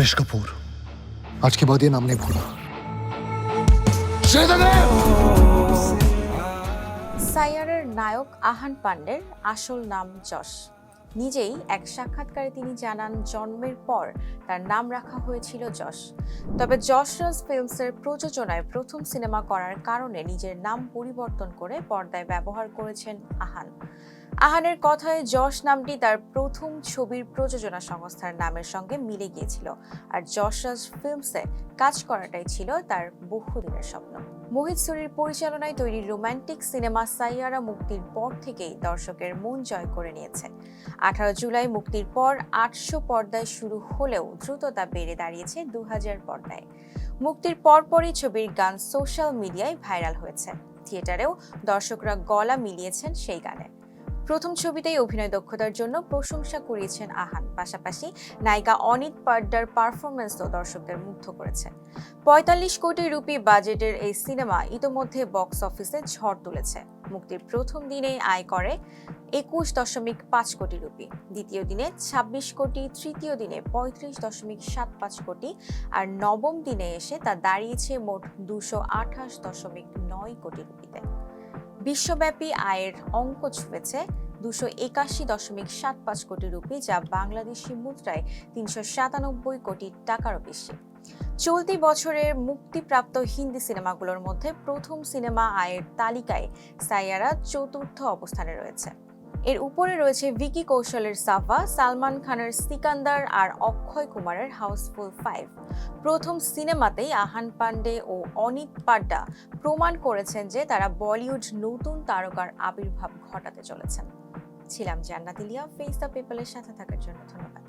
कृष कपूर आज के बाद ये नाम नहीं भूला সাইয়ারের নায়ক আহান পান্ডের আসল নাম যশ নিজেই এক সাক্ষাৎকারে তিনি জানান, জন্মের পর তার নাম রাখা হয়েছিল যশ। তবে যশরাজ ফিল্মসের প্রযোজনায় প্রথম সিনেমা করার কারণে নিজের নাম পরিবর্তন করে পর্দায় ব্যবহার করেছেন আহান। আহানের কথায় যশ নামটি তার প্রথম ছবির প্রযোজনা সংস্থার নামের সঙ্গে মিলে গিয়েছিল। আর যশরাজ ফিল্মসে কাজ করাটাই ছিল তার বহুদিনের স্বপ্ন। মোহিত সুরির পরিচালনায় তৈরি রোম্যান্টিক সিনেমা সাইয়ারা মুক্তির পর থেকেই দর্শকের মন জয় করে নিয়েছে। আঠারো জুলাই মুক্তির পর আটশো পর্দায় শুরু হলেও দ্রুততা বেড়ে দাঁড়িয়েছে দু হাজার পর্দায়। মুক্তির পরপরই ছবির গান সোশ্যাল মিডিয়ায় ভাইরাল হয়েছে। থিয়েটারেও দর্শকরা গলা মিলিয়েছেন সেই গানে। প্রথম ছবিতেই অভিনয় দক্ষতার জন্য প্রশংসা কুড়িয়েছেন আহান। পাশাপাশি নায়িকা অনিত পাড্ডার পারফরমেন্সও দর্শকদের মুগ্ধ করেছে পঁয়তাল্লিশ কোটি রুপি বাজেটের এই সিনেমা ইতোমধ্যে বক্স অফিসে ঝড় তুলেছে। মুক্তির প্রথম দিনেই আয় করে একুশ দশমিক পাঁচ কোটি রুপি। দ্বিতীয় দিনে ছাব্বিশ কোটি, তৃতীয় দিনে পঁয়ত্রিশ দশমিক সাত পাঁচ কোটি আর নবম দিনে এসে তা দাঁড়িয়েছে মোট দুশো আঠাশ দশমিক নয় কোটি রুপিতে। বিশ্বব্যাপী আয়ের অঙ্ক ছুঁয়েছে দুশো একাশি দশমিক সাত পাঁচ কোটি রুপি, যা বাংলাদেশি মুদ্রায় তিনশো সাতানব্বই কোটি টাকারও বেশি। চলতি বছরের মুক্তিপ্রাপ্ত হিন্দি সিনেমাগুলোর মধ্যে প্রথম সিনেমা আয়ের তালিকায় সাইয়ারা চতুর্থ অবস্থানে রয়েছে। এর উপরে রয়েছে ভিকি কৌশলের সাফা, সালমান খানের সিকান্দার আর অক্ষয় কুমারের হাউসফুল ফাইভ। প্রথম সিনেমাতেই আহান পান্ডে ও অনিত পাড্ডা প্রমাণ করেছেন যে তারা বলিউড নতুন তারকার আবির্ভাব ঘটাতে চলেছেন। ছিলাম জান্নাতিলিয়া ফেস দ্য পিপলের সাথে থাকার জন্য ধন্যবাদ।